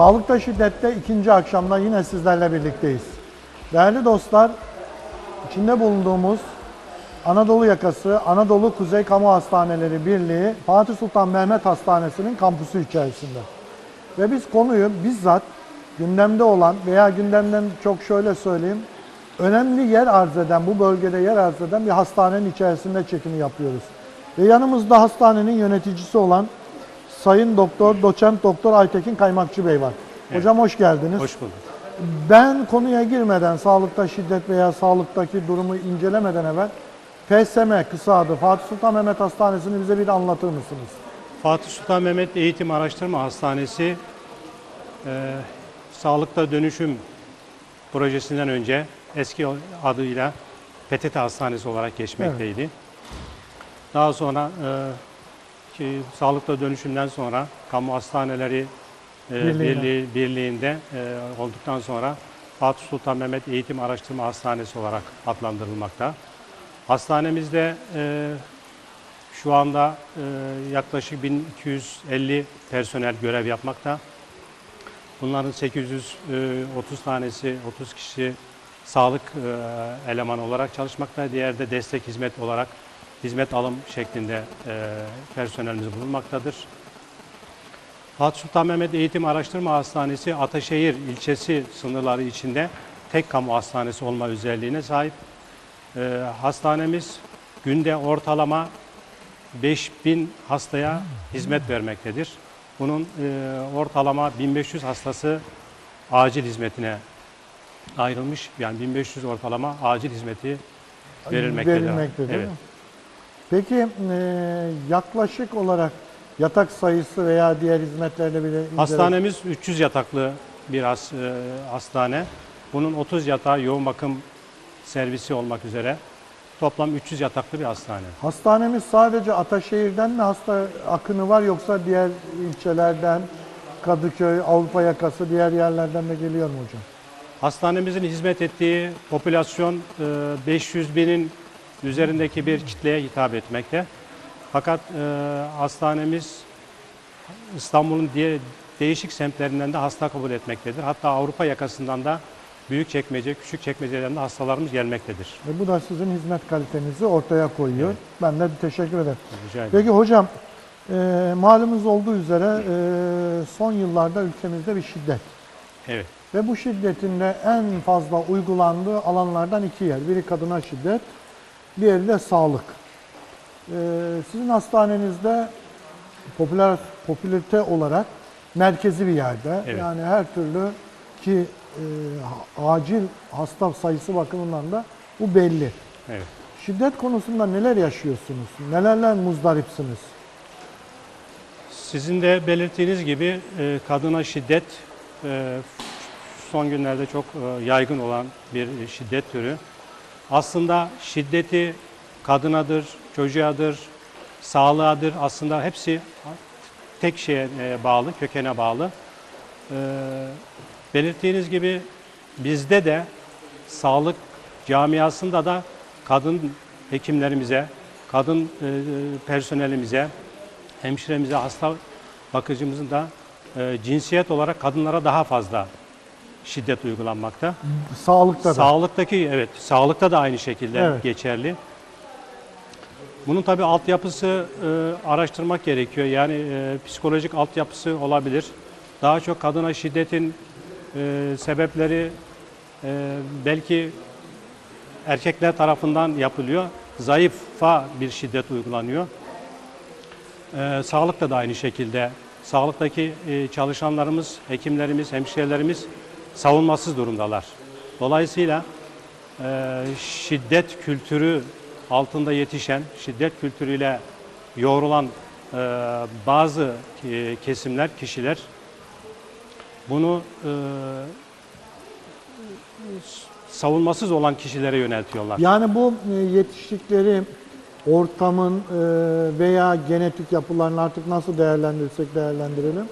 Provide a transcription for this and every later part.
Sağlıkta Şiddet'te ikinci akşamda yine sizlerle birlikteyiz. Değerli dostlar, içinde bulunduğumuz Anadolu yakası Anadolu Kuzey Kamu Hastaneleri Birliği Fatih Sultan Mehmet Hastanesi'nin kampüsü içerisinde. Ve biz konuyu bizzat gündemde olan veya gündemden çok şöyle söyleyeyim, önemli yer arz eden, bu bölgede yer arz eden bir hastanenin içerisinde çekimi yapıyoruz. Ve yanımızda hastanenin yöneticisi olan Sayın Doktor, Doçent Doktor Aytekin Kaymakçı Bey var. Hocam hoş geldiniz. Hoş bulduk. Ben konuya girmeden, sağlıkta şiddet veya sağlıktaki durumu incelemeden evvel FSM kısa adı Fatih Sultan Mehmet Hastanesi'ni bize bir anlatır mısınız? Fatih Sultan Mehmet Eğitim Araştırma Hastanesi e, Sağlıkta Dönüşüm projesinden önce eski adıyla PTT Hastanesi olarak geçmekteydi. Daha sonra e, ki, Sağlıkta Dönüşümden sonra Kamu Hastaneleri e, Birliği'ne. Birliği, Birliği'nde e, olduktan sonra Fatih Sultan Mehmet Eğitim Araştırma Hastanesi olarak adlandırılmakta. Hastanemizde e, Şu anda e, yaklaşık 1250 personel görev yapmakta. Bunların 830 tanesi, 30 kişi sağlık e, elemanı olarak çalışmakta. Diğer de destek hizmet olarak hizmet alım şeklinde e, personelimiz bulunmaktadır. Fatih Sultan Mehmet Eğitim Araştırma Hastanesi Ataşehir ilçesi sınırları içinde tek kamu hastanesi olma özelliğine sahip. E, hastanemiz günde ortalama 5000 hastaya hizmet vermektedir. Bunun e, ortalama 1500 hastası acil hizmetine ayrılmış. Yani 1500 ortalama acil hizmeti verilmektedir. Verilmekte değil evet. Peki e, yaklaşık olarak yatak sayısı veya diğer hizmetlerle bile Hastanemiz 300 yataklı bir has- e, hastane. Bunun 30 yatağı yoğun bakım servisi olmak üzere toplam 300 yataklı bir hastane. Hastanemiz sadece Ataşehir'den mi hasta akını var yoksa diğer ilçelerden, Kadıköy, Avrupa yakası diğer yerlerden de geliyor mu hocam? Hastanemizin hizmet ettiği popülasyon e, 500 binin üzerindeki bir kitleye hitap etmekte. Fakat e, hastanemiz İstanbul'un diye değişik semtlerinden de hasta kabul etmektedir. Hatta Avrupa yakasından da Büyükçekmece, Küçükçekmece'den de hastalarımız gelmektedir. Ve bu da sizin hizmet kalitenizi ortaya koyuyor. Ben de teşekkür ederim. Rica ederim. Peki hocam, e, malumunuz olduğu üzere e, son yıllarda ülkemizde bir şiddet. Evet. Ve bu şiddetin de en fazla uygulandığı alanlardan iki yer. Biri kadına şiddet, diğeri de sağlık. Ee, sizin hastanenizde popüler popülarite olarak merkezi bir yerde. Evet. Yani her türlü ki e, acil hasta sayısı bakımından da bu belli. Evet. Şiddet konusunda neler yaşıyorsunuz? Nelerle muzdaripsiniz? Sizin de belirttiğiniz gibi e, kadına şiddet e, son günlerde çok e, yaygın olan bir şiddet türü. Aslında şiddeti kadınadır, çocuğadır, sağlığadır aslında hepsi tek şeye e, bağlı, kökene bağlı. E, belirttiğiniz gibi bizde de sağlık camiasında da kadın hekimlerimize, kadın e, personelimize, hemşiremize, hasta bakıcımızın da cinsiyet olarak kadınlara daha fazla şiddet uygulanmakta. Sağlıkta da. Sağlıktaki evet, sağlıkta da aynı şekilde Evet. geçerli. Bunun tabi altyapısı e, araştırmak gerekiyor. Yani e, psikolojik altyapısı olabilir. Daha çok kadına şiddetin e, sebepleri e, belki erkekler tarafından yapılıyor. Zayıfa bir şiddet uygulanıyor. Ee, sağlıkta da aynı şekilde. Sağlıktaki e, çalışanlarımız, hekimlerimiz, hemşirelerimiz savunmasız durumdalar. Dolayısıyla e, şiddet kültürü altında yetişen, şiddet kültürüyle yoğrulan e, bazı e, kesimler, kişiler bunu e, savunmasız olan kişilere yöneltiyorlar. Yani bu e, yetiştikleri ortamın e, veya genetik yapılarını artık nasıl değerlendirirsek değerlendirelim.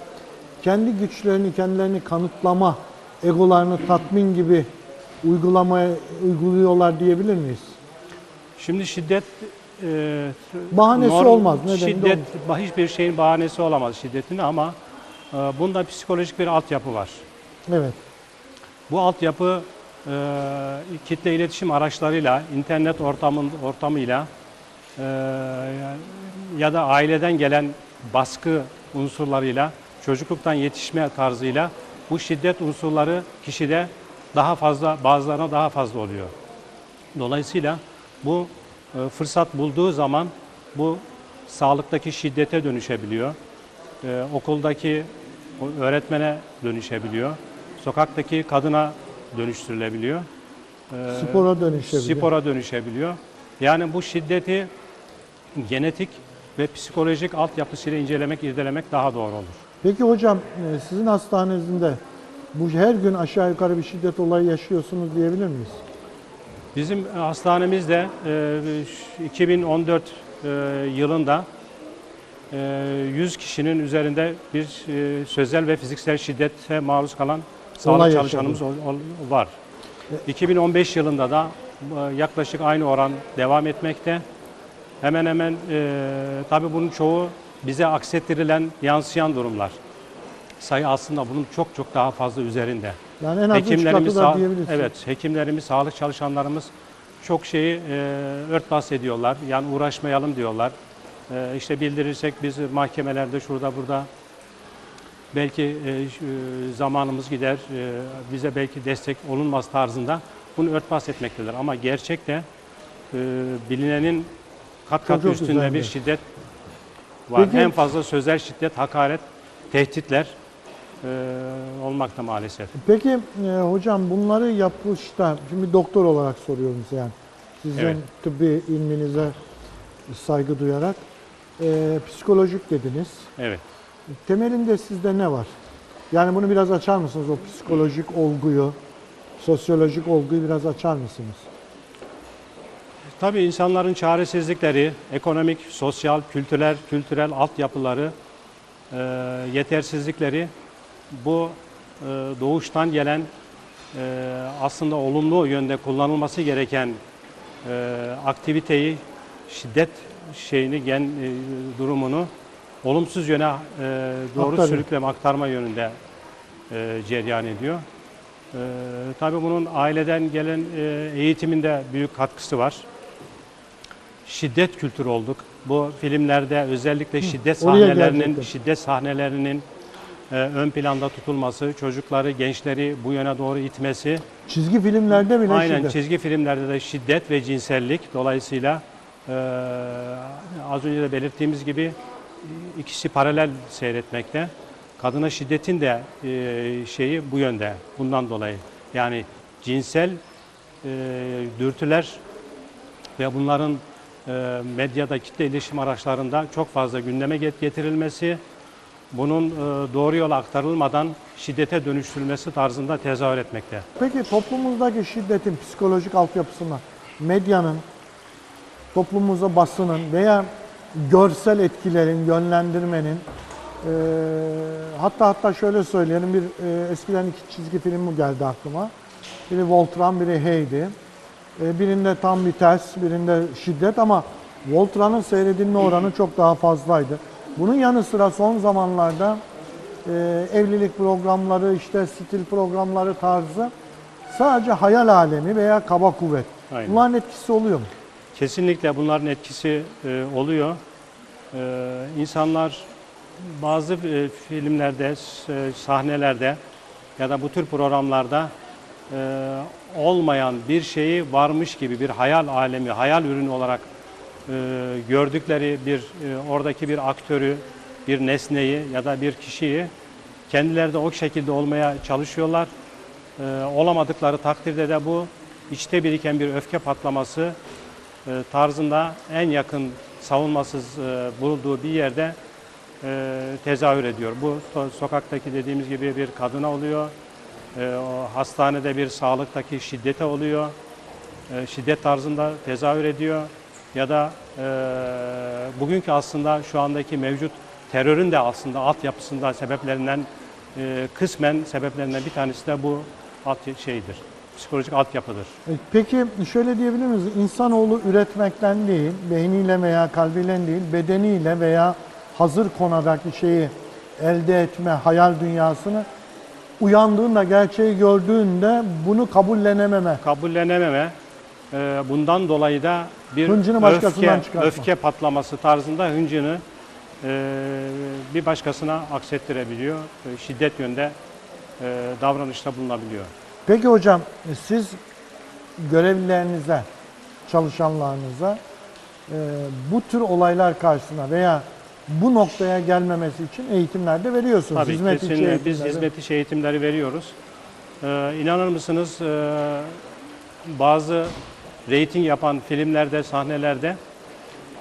Kendi güçlerini, kendilerini kanıtlama, egolarını tatmin gibi uygulamaya uyguluyorlar diyebilir miyiz? Şimdi şiddet e, Bahanesi olmaz, nedeni de Şiddet hiçbir şeyin bahanesi olamaz şiddetin ama e, bunda psikolojik bir altyapı var. Evet. Bu altyapı e, kitle iletişim araçlarıyla, internet ortamın, ortamıyla e, ya da aileden gelen baskı unsurlarıyla, çocukluktan yetişme tarzıyla bu şiddet unsurları kişide daha fazla, bazılarına daha fazla oluyor. Dolayısıyla bu e, fırsat bulduğu zaman bu sağlıktaki şiddete dönüşebiliyor. E, okuldaki öğretmene dönüşebiliyor. Sokaktaki kadına dönüştürülebiliyor. E, Spora dönüşebiliyor. Spora dönüşebiliyor. Yani bu şiddeti genetik ve psikolojik altyapısıyla incelemek, irdelemek daha doğru olur. Peki hocam e, sizin hastanenizde bu her gün aşağı yukarı bir şiddet olayı yaşıyorsunuz diyebilir miyiz? Bizim hastanemizde e, 2014 e, yılında e, 100 kişinin üzerinde bir sözel ve fiziksel şiddete maruz kalan sağlık Olay çalışanımız ol- var. 2015 yılında da yaklaşık aynı oran devam etmekte. Hemen hemen e, tabii bunun çoğu bize aksettirilen, yansıyan durumlar. Sayı aslında bunun çok çok daha fazla üzerinde. Yani en az üç katı Hekimlerimiz, da diyebiliriz. evet, hekimlerimiz, sağlık çalışanlarımız çok şeyi e, örtbas ediyorlar. Yani uğraşmayalım diyorlar. E, işte bildirirsek biz mahkemelerde şurada burada belki e, e, zamanımız gider, e, bize belki destek olunmaz tarzında bunu örtbas etmektedir. Ama gerçekte e, bilinenin kat kat Çok üstünde üzerinde. bir şiddet var. Peki- En fazla sözel şiddet, hakaret, tehditler e, olmakta maalesef. Peki e, hocam bunları yapışta, şimdi doktor olarak soruyorum size yani. Sizin Evet. tıbbi ilminize saygı duyarak. E, psikolojik dediniz. Evet. Temelinde sizde ne var? Yani bunu biraz açar mısınız o psikolojik olguyu, sosyolojik olguyu biraz açar mısınız? Tabii insanların çaresizlikleri, ekonomik, sosyal, kültürel, kültürel altyapıları, e, yetersizlikleri bu e, doğuştan gelen e, aslında olumlu yönde kullanılması gereken e, aktiviteyi, şiddet şeyini, gen e, durumunu olumsuz yöne e, doğru Aktarıyor. sürükleme, aktarma yönünde e, cereyan ediyor. E, tabii bunun aileden gelen e, eğitiminde büyük katkısı var şiddet kültürü olduk. Bu filmlerde özellikle şiddet sahnelerinin şiddet sahnelerinin e, ön planda tutulması, çocukları, gençleri bu yöne doğru itmesi, Çizgi filmlerde bile aynen şiddet. çizgi filmlerde de şiddet ve cinsellik dolayısıyla e, az önce de belirttiğimiz gibi ikisi paralel seyretmekte. Kadına şiddetin de e, şeyi bu yönde. Bundan dolayı. Yani cinsel e, dürtüler ve bunların medyada kitle iletişim araçlarında çok fazla gündeme get- getirilmesi, bunun e, doğru yola aktarılmadan şiddete dönüştürülmesi tarzında tezahür etmekte. Peki toplumumuzdaki şiddetin psikolojik altyapısına medyanın, toplumumuza basının veya görsel etkilerin, yönlendirmenin eee, hatta hatta şöyle söyleyelim bir eee, eskiden iki çizgi film geldi aklıma. Biri Voltran, biri Hey'di. Eee, birinde tam bir ters, birinde şiddet ama Voltran'ın seyredilme oranı çok daha fazlaydı. Bunun yanı sıra son zamanlarda e, evlilik programları, işte stil programları tarzı sadece hayal alemi veya kaba kuvvet. Aynen. Bunların etkisi oluyor mu? Kesinlikle bunların etkisi e, oluyor. E, insanlar bazı e, filmlerde, e, sahnelerde ya da bu tür programlarda e, olmayan bir şeyi varmış gibi bir hayal alemi, hayal ürünü olarak e, gördükleri bir e, oradaki bir aktörü, bir nesneyi ya da bir kişiyi kendileri de o şekilde olmaya çalışıyorlar. E, olamadıkları takdirde de bu içte biriken bir öfke patlaması e, tarzında en yakın savunmasız e, bulunduğu bir yerde e, tezahür ediyor. Bu sokaktaki dediğimiz gibi bir kadına oluyor, e, o hastanede bir sağlıktaki şiddete oluyor, e, şiddet tarzında tezahür ediyor ya da e, bugünkü aslında şu andaki mevcut terörün de aslında altyapısında sebeplerinden e, kısmen sebeplerinden bir tanesi de bu alt şeydir. Psikolojik altyapıdır. E, Peki şöyle diyebilir miyiz? İnsanoğlu üretmekten değil, beyniyle veya kalbiyle değil, bedeniyle veya hazır konadaki şeyi elde etme hayal dünyasını uyandığında, gerçeği gördüğünde bunu kabullenememe. kabullenememe, e, bundan dolayı da bir Hıncını öfke, öfke patlaması tarzında hıncını e, bir başkasına aksettirebiliyor. E, şiddet yönde e, davranışta bulunabiliyor. Peki hocam siz görevlilerinize, çalışanlarınıza e, bu tür olaylar karşısında veya bu noktaya gelmemesi için eğitimler de veriyorsunuz. Tabii Hizmet içi kesinlikle biz eğitimleri. hizmet içi eğitimleri veriyoruz. Ee, inanır mısınız e, bazı reyting yapan filmlerde, sahnelerde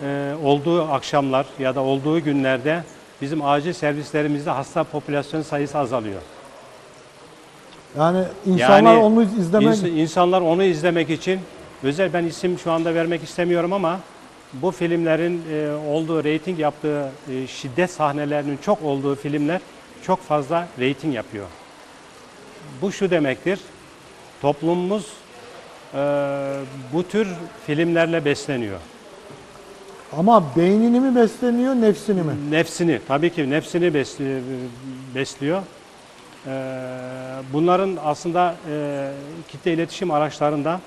e, olduğu akşamlar ya da olduğu günlerde bizim acil servislerimizde hasta popülasyon sayısı azalıyor. Yani insanlar Yani onu izlemek İns- insanlar onu izlemek için özel ben isim şu anda vermek istemiyorum ama bu filmlerin e, olduğu reyting yaptığı e, şiddet sahnelerinin çok olduğu filmler çok fazla reyting yapıyor. Bu şu demektir. Toplumumuz e, bu tür filmlerle besleniyor. ama beynini mi besleniyor, nefsini mi? Nefsini, tabii ki nefsini besli- besliyor. Ee, Bunların aslında e, kitle iletişim araçlarında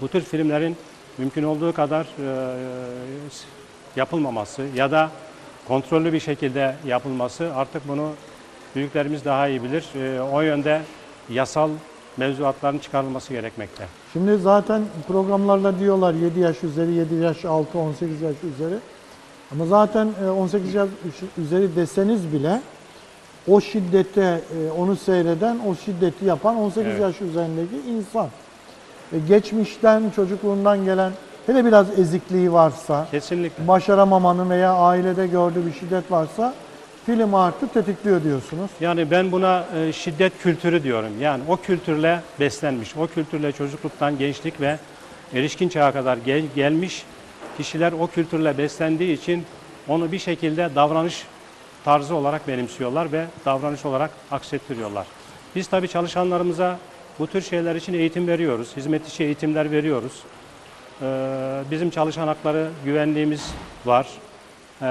bu tür filmlerin mümkün olduğu kadar e, yapılmaması ya da kontrollü bir şekilde yapılması artık bunu büyüklerimiz daha iyi bilir. E, O yönde yasal mevzuatların çıkarılması gerekmekte. Şimdi zaten programlarda diyorlar 7 yaş üzeri, 7 yaş altı, 18 yaş üzeri. Ama zaten e, 18 yaş üzeri deseniz bile o şiddete, e, onu seyreden, o şiddeti yapan 18 Evet. yaş üzerindeki insan. E, Geçmişten, çocukluğundan gelen, hele biraz ezikliği varsa, Kesinlikle. başaramamanın veya ailede gördüğü bir şiddet varsa film artık tetikliyor diyorsunuz. Yani ben buna e, şiddet kültürü diyorum. Yani o kültürle beslenmiş, o kültürle çocukluktan gençlik ve erişkin çağa kadar gel- gelmiş kişiler o kültürle beslendiği için onu bir şekilde davranış tarzı olarak benimsiyorlar ve davranış olarak aksettiriyorlar. Biz tabii çalışanlarımıza bu tür şeyler için eğitim veriyoruz, hizmet içi eğitimler veriyoruz. Ee, Bizim çalışan hakları güvenliğimiz var. Ee,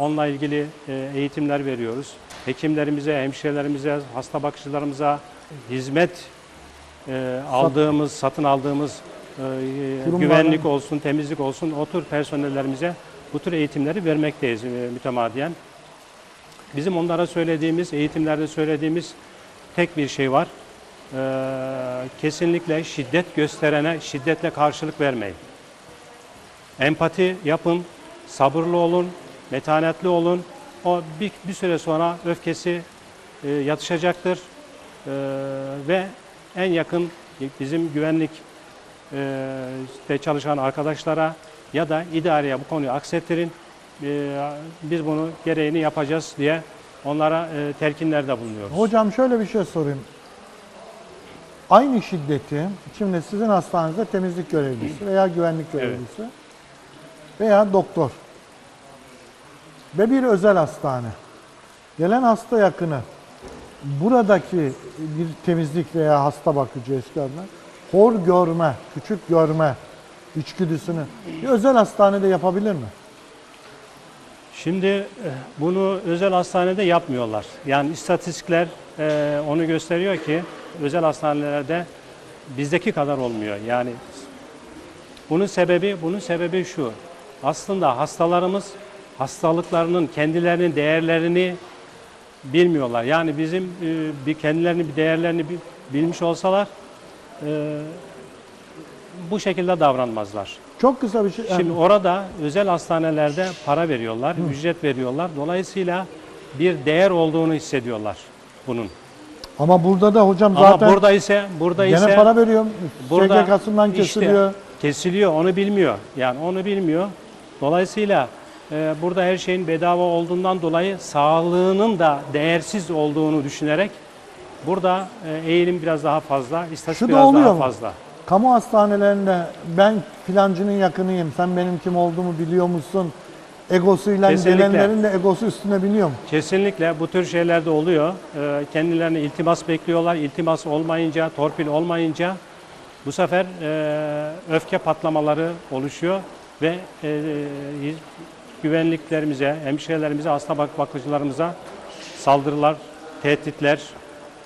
Onunla ilgili e, eğitimler veriyoruz. Hekimlerimize, hemşirelerimize, hasta bakıcılarımıza hizmet e, aldığımız, satın aldığımız e, Kurumlardan- güvenlik olsun, temizlik olsun o tür personellerimize bu tür eğitimleri vermekteyiz mütemadiyen. Bizim onlara söylediğimiz, eğitimlerde söylediğimiz tek bir şey var. Ee, kesinlikle şiddet gösterene şiddetle karşılık vermeyin. Empati yapın, sabırlı olun, metanetli olun. O bir, bir süre sonra öfkesi e, yatışacaktır Ee, ve en yakın bizim güvenlik e, de çalışan arkadaşlara ya da idareye bu konuyu aksettirin. Ee, biz bunu gereğini yapacağız diye onlara e, telkinlerde bulunuyoruz. Hocam şöyle bir şey sorayım. Aynı şiddeti şimdi sizin hastanenizde temizlik görevlisi veya güvenlik görevlisi veya doktor ve bir özel hastane. Gelen hasta yakını buradaki bir temizlik veya hasta bakıcı eski adına hor görme, küçük görme içgüdüsünü bir özel hastanede yapabilir mi? Şimdi e, bunu özel hastanede yapmıyorlar. Yani istatistikler e, onu gösteriyor ki özel hastanelerde bizdeki kadar olmuyor. Yani bunun sebebi bunun sebebi şu. Aslında hastalarımız hastalıklarının kendilerinin değerlerini bilmiyorlar. Yani bizim e, bir kendilerini bir değerlerini bi- bilmiş olsalar bu şekilde davranmazlar. Çok kısa bir şey. yani- Şimdi orada özel hastanelerde para veriyorlar, ücret veriyorlar. Dolayısıyla bir değer olduğunu hissediyorlar bunun. ama burada da hocam Ama zaten burada ise burada gene ise para veriyorum. burada SGK'sından işte kesiliyor. kesiliyor, onu bilmiyor. Yani onu bilmiyor. Dolayısıyla e, burada her şeyin bedava olduğundan dolayı sağlığının da değersiz olduğunu düşünerek burada e, eğilim biraz daha fazla, istatistik biraz oluyor daha mu? fazla. Kamu hastanelerinde ben filancının yakınıyım, sen benim kim olduğumu biliyor musun? Egosuyla Kesinlikle. gelenlerin de egosu üstüne biniyor mu? Kesinlikle bu tür şeyler de oluyor. Ee, Kendilerine iltimas bekliyorlar. İltimas olmayınca, torpil olmayınca bu sefer e, öfke patlamaları oluşuyor ve e, e, güvenliklerimize, hemşirelerimize, hasta bak bakıcılarımıza saldırılar, tehditler,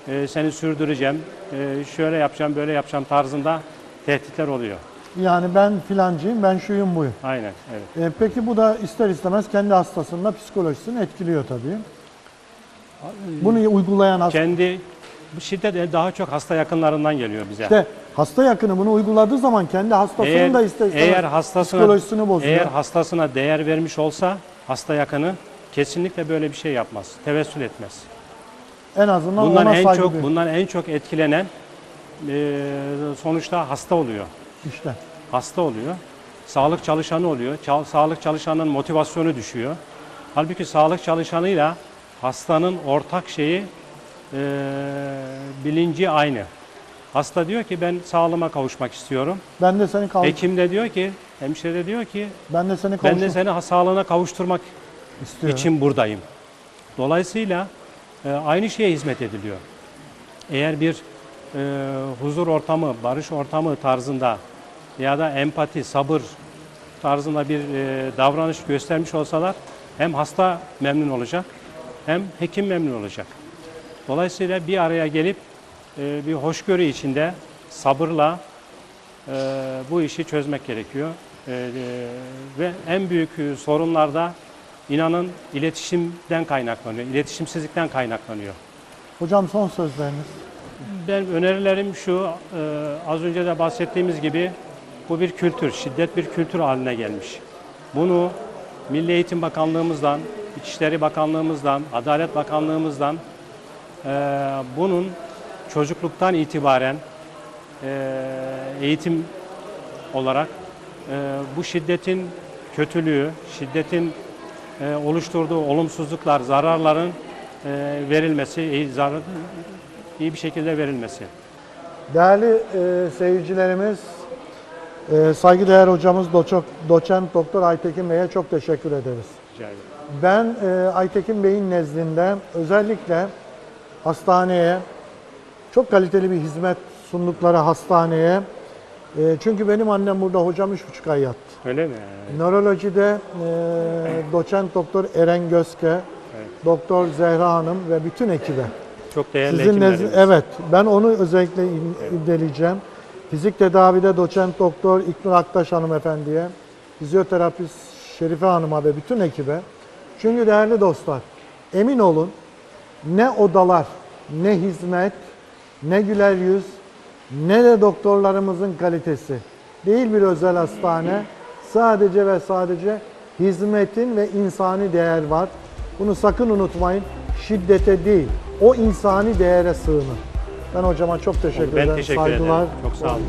e, seni sürdüreceğim, e, şöyle yapacağım, böyle yapacağım tarzında tehditler oluyor. Yani ben filancıyım, ben şuyum buyum. Aynen, evet. E, peki bu da ister istemez kendi hastasının da psikolojisini etkiliyor tabii. Bunu uygulayan hasta, Kendi bu şiddet daha çok hasta yakınlarından geliyor bize. işte hasta yakını bunu uyguladığı zaman kendi hastasının eğer, da ister istemez eğer hastasına psikolojisini bozuyor. eğer hastasına değer vermiş olsa hasta yakını kesinlikle böyle bir şey yapmaz. Tevessül etmez. en azından Bundan ona en saygı çok duyuyor. bundan en çok etkilenen e, sonuçta hasta oluyor. İşte. Hasta oluyor. Sağlık çalışanı oluyor. Ça- sağlık çalışanının motivasyonu düşüyor. Halbuki sağlık çalışanıyla hastanın ortak şeyi e, bilinci aynı. Hasta diyor ki ben sağlığıma kavuşmak istiyorum. Ben de seni kavuş, Hekim de diyor ki, hemşire de diyor ki ben de seni ben de seni sağlığına kavuşturmak istiyorum. için buradayım. Dolayısıyla e, aynı şeye hizmet ediliyor. Eğer bir e, huzur ortamı, barış ortamı tarzında ya da empati, sabır tarzında bir e, davranış göstermiş olsalar hem hasta memnun olacak hem hekim memnun olacak. Dolayısıyla bir araya gelip e, bir hoşgörü içinde sabırla e, bu işi çözmek gerekiyor. E, e, ve en büyük e, sorunlarda inanın iletişimden kaynaklanıyor, iletişimsizlikten kaynaklanıyor. Hocam son sözleriniz. Ben önerilerim şu, e, az önce de bahsettiğimiz gibi bu bir kültür, şiddet bir kültür haline gelmiş. Bunu Milli Eğitim Bakanlığımızdan, İçişleri Bakanlığımızdan, Adalet Bakanlığımızdan e, bunun çocukluktan itibaren e, eğitim olarak bu şiddetin kötülüğü, şiddetin oluşturduğu olumsuzluklar, zararların verilmesi, iyi, zarar, iyi bir şekilde verilmesi. Değerli e, seyircilerimiz, e, saygıdeğer hocamız doço- doçent doktor Aytekin Bey'e çok teşekkür ederiz. Rica ederim. Ben e, Aytekin Bey'in nezdinde özellikle hastaneye çok kaliteli bir hizmet sundukları hastaneye e, çünkü benim annem burada hocam üç buçuk ay yattı. Öyle mi? Nörolojide e, doçent doktor Eren Gözke, doktor Zehra Hanım ve bütün ekibe. Çok değerli Sizin hekimlerimiz. evet ben onu özellikle in- inceleyeceğim. Fizik tedavide doçent doktor İknur Aktaş hanımefendiye, fizyoterapist Şerife Hanım'a ve bütün ekibe. Çünkü değerli dostlar, emin olun ne odalar, ne hizmet, ne güler yüz, ne de doktorlarımızın kalitesi. Değil bir özel hastane, sadece ve sadece hizmetin ve insani değer var. Bunu sakın unutmayın, şiddete değil, o insani değere sığının. Ben hocama çok teşekkür Ben ederim. teşekkür Saygılar. ederim. Çok sağ olun.